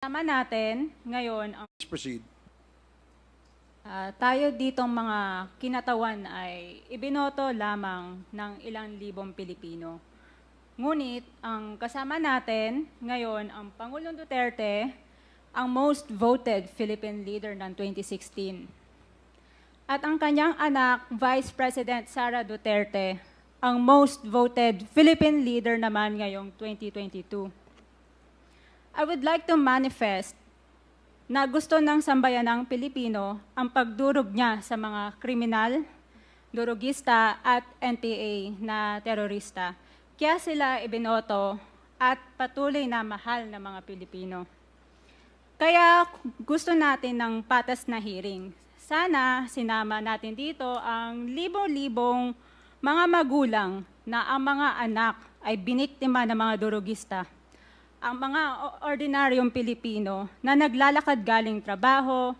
Tama natin ngayon, ang, Please proceed. ah, tayo ditong mga kinatawan ay ibinoto lamang ng ilang libong Pilipino. Ngunit ang kasama natin ngayon ang Pangulong Duterte, ang most voted Philippine leader ng 2016. At ang kanyang anak, Vice President Sara Duterte, ang most voted Philippine leader naman ngayong 2022. I would like to manifest na gusto ng sambayanang Pilipino ang pagdurog niya sa mga kriminal, durugista at NPA na terorista. Kaya sila ibinoto at patuloy na mahal ng mga Pilipino. Kaya gusto natin ng patas na hearing. Sana sinama natin dito ang libo-libong mga magulang na ang mga anak ay biniktima ng mga durugista ang mga ordinaryong Pilipino na naglalakad galing trabaho,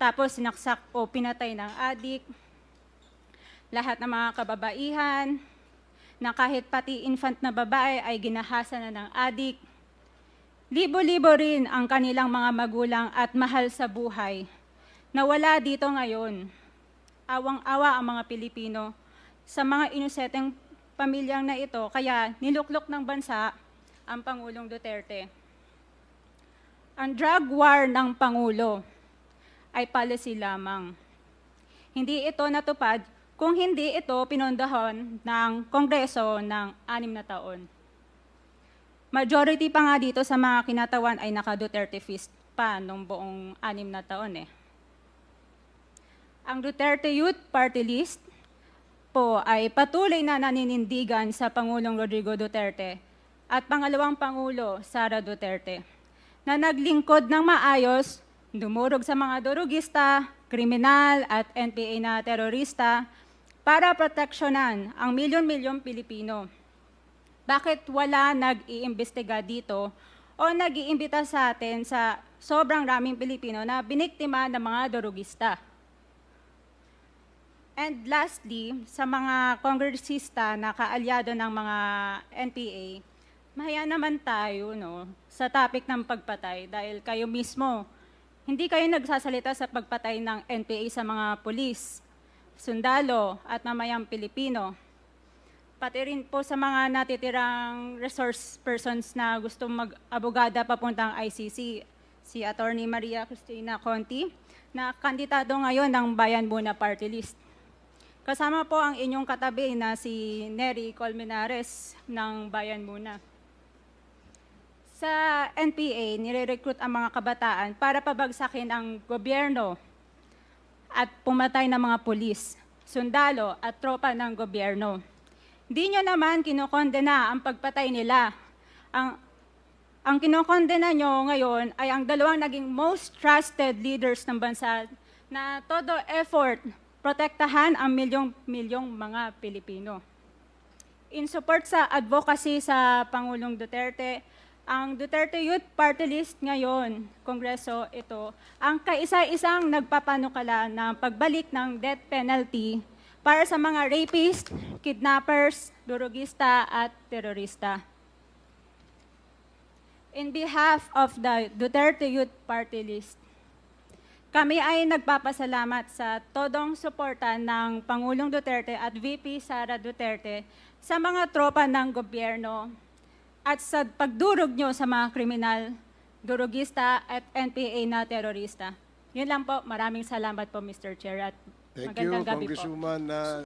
tapos sinaksak o pinatay ng adik, lahat ng mga kababaihan, na kahit pati infant na babae ay ginahasa na ng adik. Libo-libo rin ang kanilang mga magulang at mahal sa buhay na wala dito ngayon. Awang-awa ang mga Pilipino sa mga inuseteng pamilyang na ito, kaya niluklok ng bansa ang Pangulong Duterte. Ang drug war ng Pangulo ay policy lamang. Hindi ito natupad kung hindi ito pinondahon ng Kongreso ng anim na taon. Majority pa nga dito sa mga kinatawan ay naka-Duterte fist pa nung buong anim na taon eh. Ang Duterte Youth Party List po ay patuloy na naninindigan sa Pangulong Rodrigo Duterte at pangalawang Pangulo, Sara Duterte, na naglingkod ng maayos, dumurog sa mga durugista, kriminal at NPA na terorista para proteksyonan ang milyon-milyong Pilipino. Bakit wala nag-iimbestiga dito o nag-iimbita sa atin sa sobrang raming Pilipino na biniktima ng mga durugista? And lastly, sa mga kongresista na kaalyado ng mga NPA, mahaya naman tayo no, sa topic ng pagpatay dahil kayo mismo, hindi kayo nagsasalita sa pagpatay ng NPA sa mga pulis, sundalo at mamayang Pilipino. Pati rin po sa mga natitirang resource persons na gusto mag-abogada papuntang ICC, si Attorney Maria Cristina Conti, na kandidato ngayon ng Bayan Muna Party List. Kasama po ang inyong katabi na si Nery Colmenares ng Bayan Muna. Sa NPA, nire-recruit ang mga kabataan para pabagsakin ang gobyerno at pumatay ng mga pulis, sundalo at tropa ng gobyerno. Di nyo naman kinokondena ang pagpatay nila. Ang, ang kinokondena nyo ngayon ay ang dalawang naging most trusted leaders ng bansa na todo effort protektahan ang milyong-milyong mga Pilipino. In support sa advocacy sa Pangulong Duterte, ang Duterte Youth Party List ngayon, Kongreso ito, ang kaisa-isang nagpapanukala ng pagbalik ng death penalty para sa mga rapist, kidnappers, durugista at terorista. In behalf of the Duterte Youth Party List, kami ay nagpapasalamat sa todong suporta ng Pangulong Duterte at VP Sara Duterte sa mga tropa ng gobyerno at sa pagdurog nyo sa mga kriminal, durugista at NPA na terorista. Yun lang po. Maraming salamat po, Mr. Chair. At Thank you, po. Congresswoman uh,